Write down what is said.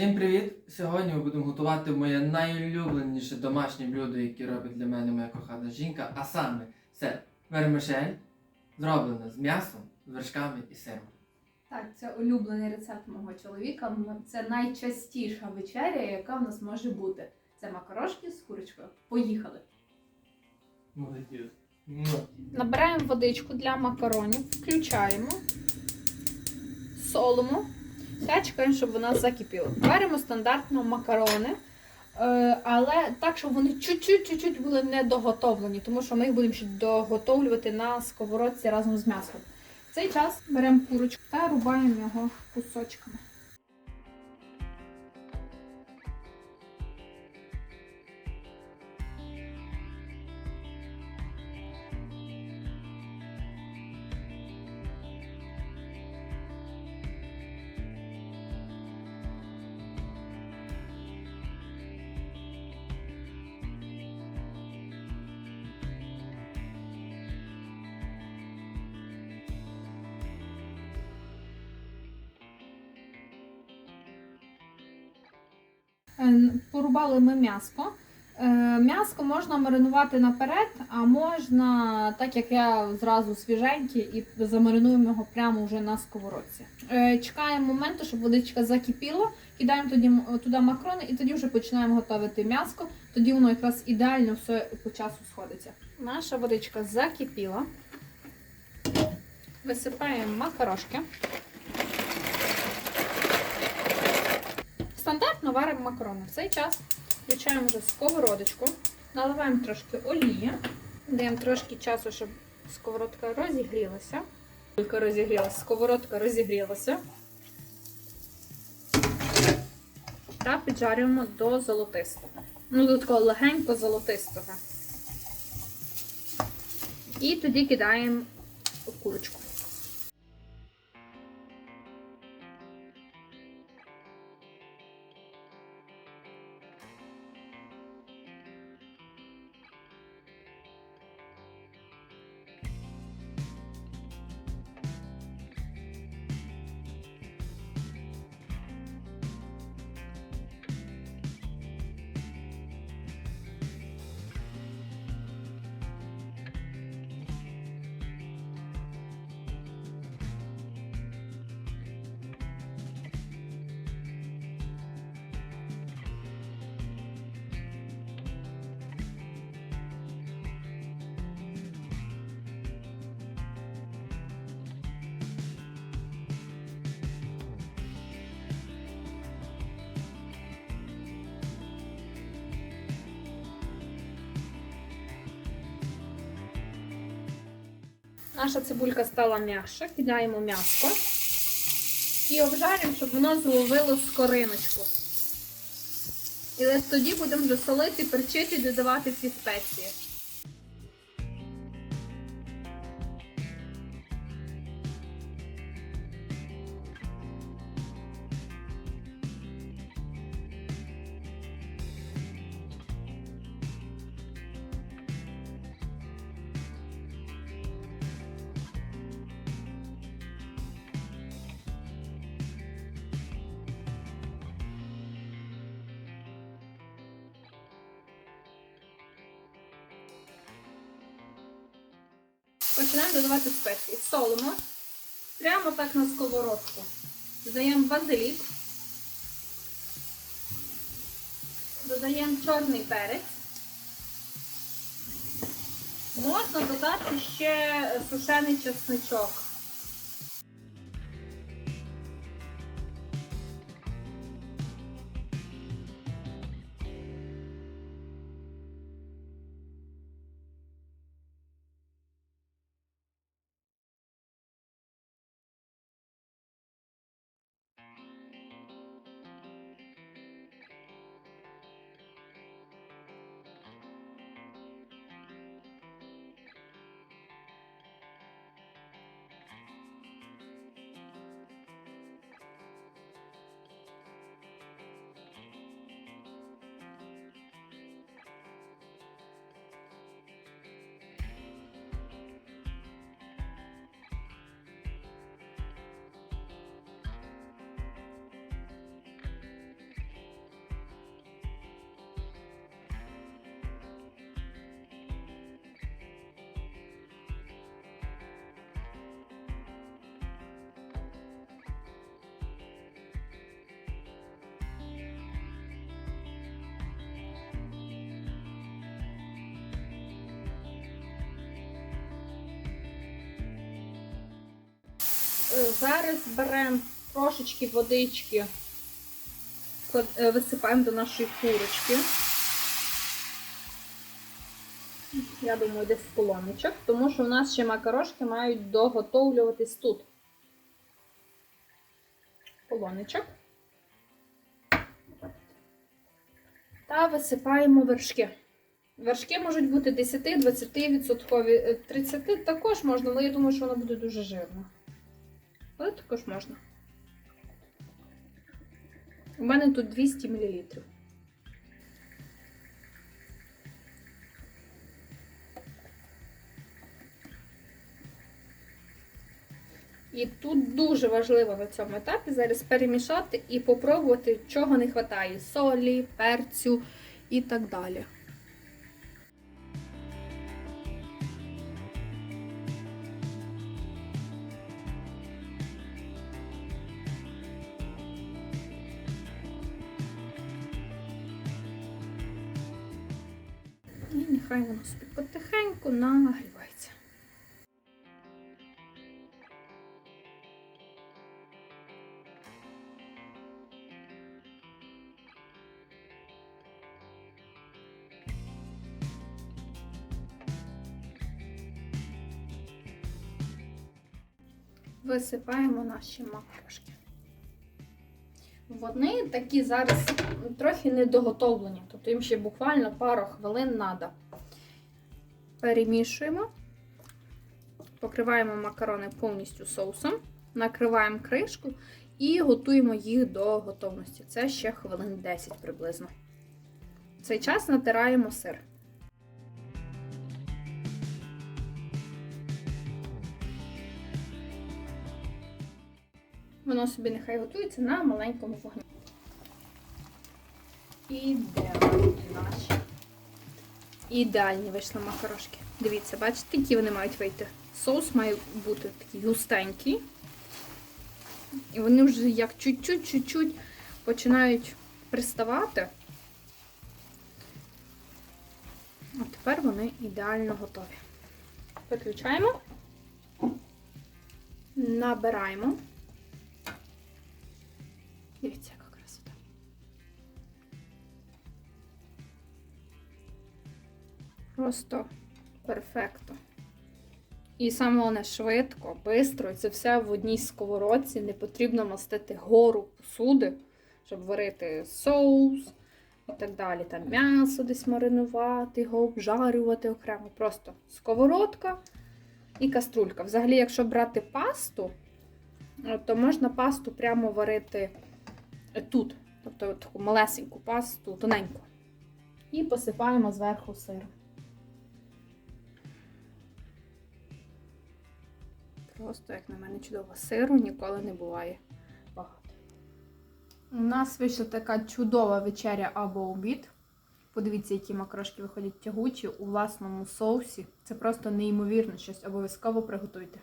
Всім привіт! Сьогодні ми будемо готувати моє найулюбленіше домашнє блюдо, яке робить для мене моя кохана жінка, а саме це вермишель, зроблена з м'ясом, з вершками і сиром. Так, це улюблений рецепт мого чоловіка. Це найчастіша вечеря, яка в нас може бути. Це макарошки з курочкою. Поїхали. Молодець. Набираємо водичку для макаронів, включаємо, солимо та чекаємо, щоб вона закипіла. Варимо стандартно макарони, е, але так, щоб вони чуть-чуть були недоготовлені, тому що ми їх будемо ще доготовлювати на сковородці разом з м'ясом. В цей час беремо курочку та рубаємо його кусочками. Порубали ми м'яско. Е, М'яско можна маринувати наперед, а можна, так як я зразу свіженьке, і замаринуємо його прямо вже на сковородці. Е, Чекаємо моменту, щоб водичка закипіла, кидаємо тоді туди макарони і тоді вже починаємо готувати м'яско. Тоді воно якраз ідеально все по часу сходиться. Наша водичка закипіла. Висипаємо макарошки. Стандартно варимо макарони. В цей час включаємо вже сковородочку, наливаємо трошки олії, даємо трошки часу, щоб сковородка розігрілася. Тільки розігрілася, сковородка розігрілася. Та піджарюємо до золотистого. Ну, до такого легенько золотистого. І тоді кидаємо курочку. Наша цибулька стала м'якша, кидаємо м'ясо і обжарюємо, щоб воно зловило скориночку. І тоді будемо вже солити, перчити додавати ці спеції. Починаємо додавати спеції. Солимо. Прямо так на сковородку. Додаємо базилік. Додаємо чорний перець. Можна додати ще сушений чесничок. Зараз беремо трошечки водички, е, висипаємо до нашої курочки. Я думаю, десь в полоничок, тому що в нас ще макарошки мають доготовлюватись тут. Полоничок. Та висипаємо вершки. Вершки можуть бути 10-20%, 30 також можна, але я думаю, що воно буде дуже жирно. Але також можна. У мене тут 200 мл. І тут дуже важливо на цьому етапі зараз перемішати і попробувати, чого не вистачає: солі, перцю і так далі. І нехай воно собі потихеньку нагрівається. Висипаємо наші макрошки. Вони такі зараз трохи недоготовлені, тобто їм ще буквально пару хвилин треба. Перемішуємо, покриваємо макарони повністю соусом, накриваємо кришку і готуємо їх до готовності. Це ще хвилин 10 приблизно. В цей час натираємо сир. Воно собі нехай готується на маленькому вогні. Ідеальні наші. Ідеальні вийшли макарошки. Дивіться, бачите, які вони мають вийти. Соус має бути такий густенький. І вони вже як чуть-чуть-чуть починають приставати. А тепер вони ідеально готові. Виключаємо, набираємо. Просто перфекто. І саме головне швидко, швидко. Це все в одній сковородці. Не потрібно мастити гору посуди, щоб варити соус і так далі. Там м'ясо десь маринувати, його обжарювати окремо. Просто сковородка і каструлька. Взагалі, якщо брати пасту, то можна пасту прямо варити тут. Тобто таку малесеньку пасту, тоненьку. І посипаємо зверху сиром. Просто, як на мене, чудово. Сиру ніколи не буває багато. У нас вийшла така чудова вечеря або обід. Подивіться, які макрошки виходять тягучі у власному соусі. Це просто неймовірно щось. Обов'язково приготуйте.